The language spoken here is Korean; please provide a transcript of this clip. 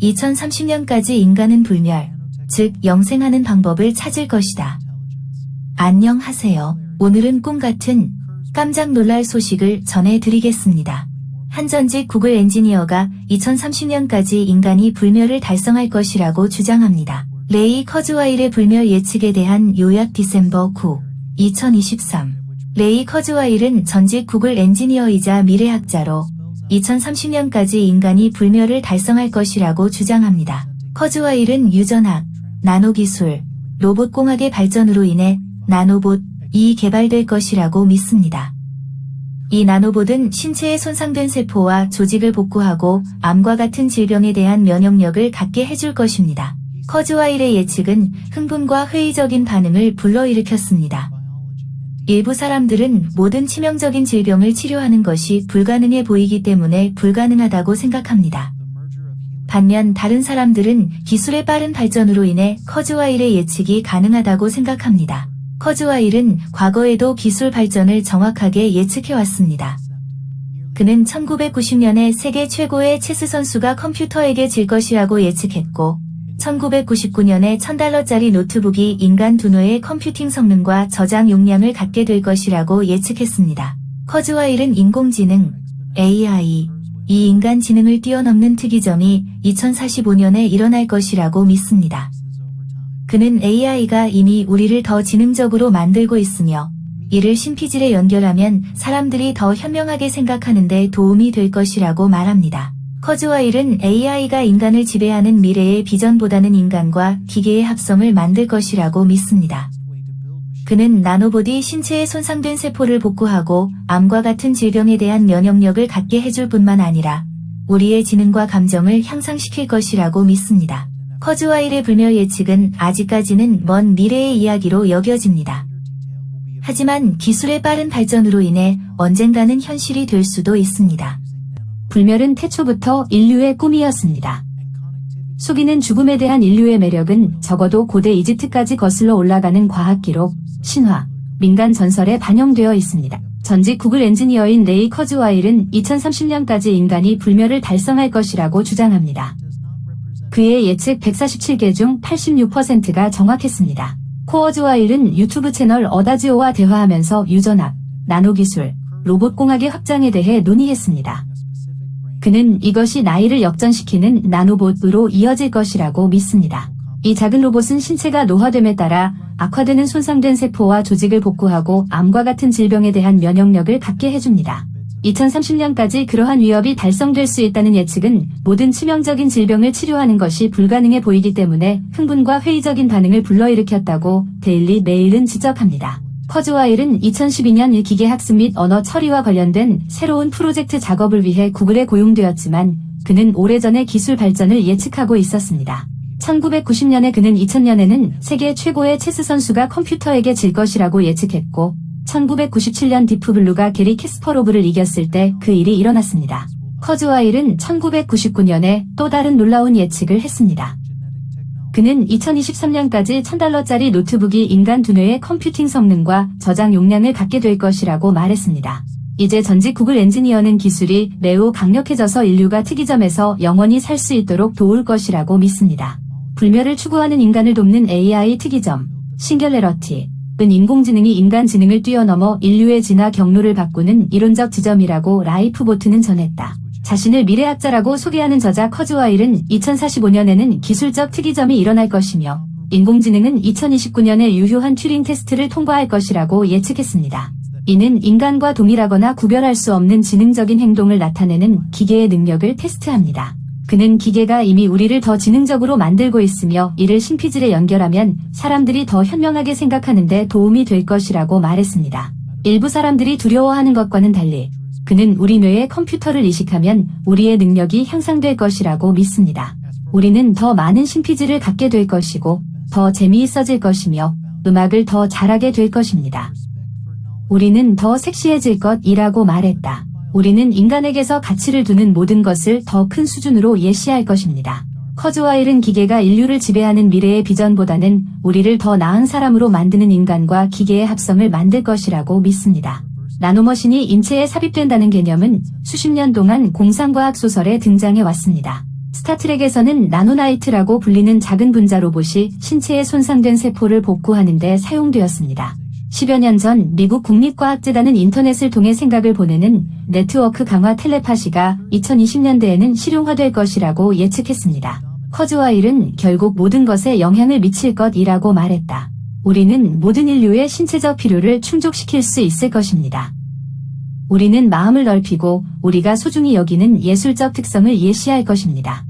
2030년까지 인간은 불멸, 즉 영생하는 방법을 찾을 것이다. 안녕하세요. 오늘은 꿈 같은 깜짝 놀랄 소식을 전해드리겠습니다. 한 전직 구글 엔지니어가 2030년까지 인간이 불멸을 달성할 것이라고 주장합니다. 레이 커즈와일의 불멸 예측에 대한 요약 디셈버 9, 2023. 레이 커즈와일은 전직 구글 엔지니어이자 미래학자로 2030년까지 인간이 불멸을 달성할 것이라고 주장합니다. 커즈와일은 유전학, 나노기술, 로봇공학의 발전으로 인해 나노봇이 개발될 것이라고 믿습니다. 이 나노봇은 신체에 손상된 세포와 조직을 복구하고 암과 같은 질병에 대한 면역력을 갖게 해줄 것입니다. 커즈와일의 예측은 흥분과 회의적인 반응을 불러일으켰습니다. 일부 사람들은 모든 치명적인 질병을 치료하는 것이 불가능해 보이기 때문에 불가능하다고 생각합니다. 반면 다른 사람들은 기술의 빠른 발전으로 인해 커즈와일의 예측이 가능하다고 생각합니다. 커즈와일은 과거에도 기술 발전을 정확하게 예측해왔습니다. 그는 1990년에 세계 최고의 체스 선수가 컴퓨터에게 질 것이라고 예측했고, 1999년에 1000달러짜리 노트북이 인간 두뇌의 컴퓨팅 성능과 저장 용량을 갖게 될 것이라고 예측했습니다. 커즈와일은 인공지능, AI, 이 인간 지능을 뛰어넘는 특이점이 2045년에 일어날 것이라고 믿습니다. 그는 AI가 이미 우리를 더 지능적으로 만들고 있으며 이를 신피질에 연결하면 사람들이 더 현명하게 생각하는데 도움이 될 것이라고 말합니다. 커즈와 일은 AI가 인간을 지배하는 미래의 비전보다는 인간과 기계의 합성을 만들 것이라고 믿습니다. 그는 나노봇이 신체에 손상된 세포를 복구하고 암과 같은 질병에 대한 면역력을 갖게 해줄 뿐만 아니라 우리의 지능과 감정을 향상시킬 것이라고 믿습니다. 커즈와일의 불멸 예측은 아직까지는 먼 미래의 이야기로 여겨집니다. 하지만 기술의 빠른 발전으로 인해 언젠가는 현실이 될 수도 있습니다. 불멸은 태초부터 인류의 꿈이었습니다. 속이는 죽음에 대한 인류의 매력은 적어도 고대 이집트까지 거슬러 올라가는 과학 기록, 신화, 민간 전설에 반영되어 있습니다. 전직 구글 엔지니어인 레이 커즈와일은 2030년까지 인간이 불멸을 달성할 것이라고 주장합니다. 그의 예측 147개 중 86%가 정확했습니다. 코어즈와일은 유튜브 채널 어다지오와 대화하면서 유전학, 나노기술, 로봇공학의 확장에 대해 논의했습니다. 그는 이것이 나이를 역전시키는 나노봇으로 이어질 것이라고 믿습니다. 이 작은 로봇은 신체가 노화됨에 따라 악화되는 손상된 세포와 조직을 복구하고 암과 같은 질병에 대한 면역력을 갖게 해줍니다. 2030년까지 그러한 위협이 달성될 수 있다는 예측은 모든 치명적인 질병을 치료하는 것이 불가능해 보이기 때문에 흥분과 회의적인 반응을 불러일으켰다고 데일리 메일은 지적합니다. 커즈와일은 2012년 기계 학습 및 언어 처리와 관련된 새로운 프로젝트 작업을 위해 구글에 고용되었지만 그는 오래전에 기술 발전을 예측하고 있었습니다. 1990년에 그는 2000년에는 세계 최고의 체스 선수가 컴퓨터에게 질 것이라고 예측했고 1997년 디프블루가 게리 캐스퍼로브를 이겼을 때 그 일이 일어났습니다. 커즈와일은 1999년에 또 다른 놀라운 예측을 했습니다. 그는 2023년까지 1000달러짜리 노트북이 인간 두뇌의 컴퓨팅 성능과 저장 용량을 갖게 될 것이라고 말했습니다. 이제 전직 구글 엔지니어는 기술이 매우 강력해져서 인류가 특이점에서 영원히 살 수 있도록 도울 것이라고 믿습니다. 불멸을 추구하는 인간을 돕는 AI 특이점, 싱귤레러티, 은 인공지능이 인간 지능을 뛰어넘어 인류의 진화 경로를 바꾸는 이론적 지점이라고 라이프보트는 전했다. 자신을 미래학자라고 소개하는 저자 커즈와일은 2045년에는 기술적 특이점이 일어날 것이며 인공지능은 2029년에 유효한 튜링 테스트를 통과할 것이라고 예측했습니다. 이는 인간과 동일하거나 구별할 수 없는 지능적인 행동을 나타내는 기계의 능력을 테스트합니다. 그는 기계가 이미 우리를 더 지능적으로 만들고 있으며 이를 신피질에 연결하면 사람들이 더 현명하게 생각하는데 도움이 될 것이라고 말했습니다. 일부 사람들이 두려워하는 것과는 달리 그는 우리 뇌에 컴퓨터를 이식하면 우리의 능력이 향상될 것이라고 믿습니다. 우리는 더 많은 신피질을 갖게 될 것이고 더 재미있어질 것이며 음악을 더 잘하게 될 것입니다. 우리는 더 섹시해질 것이라고 말했다. 우리는 인간에게서 가치를 두는 모든 것을 더 큰 수준으로 예시할 것입니다. 커즈와일은 기계가 인류를 지배하는 미래의 비전보다는 우리를 더 나은 사람으로 만드는 인간과 기계의 합성을 만들 것이라고 믿습니다. 나노머신이 인체에 삽입된다는 개념은 수십 년 동안 공상과학 소설에 등장해 왔습니다. 스타트랙에서는 나노나이트라고 불리는 작은 분자 로봇이 신체에 손상된 세포를 복구하는 데 사용되었습니다. 10여 년 전 미국 국립과학재단은 인터넷을 통해 생각을 보내는 네트워크 강화 텔레파시가 2020년대에는 실용화될 것이라고 예측했습니다. 커즈와일은 결국 모든 것에 영향을 미칠 것이라고 말했다. 우리는 모든 인류의 신체적 필요를 충족시킬 수 있을 것입니다. 우리는 마음을 넓히고 우리가 소중히 여기는 예술적 특성을 예시할 것입니다.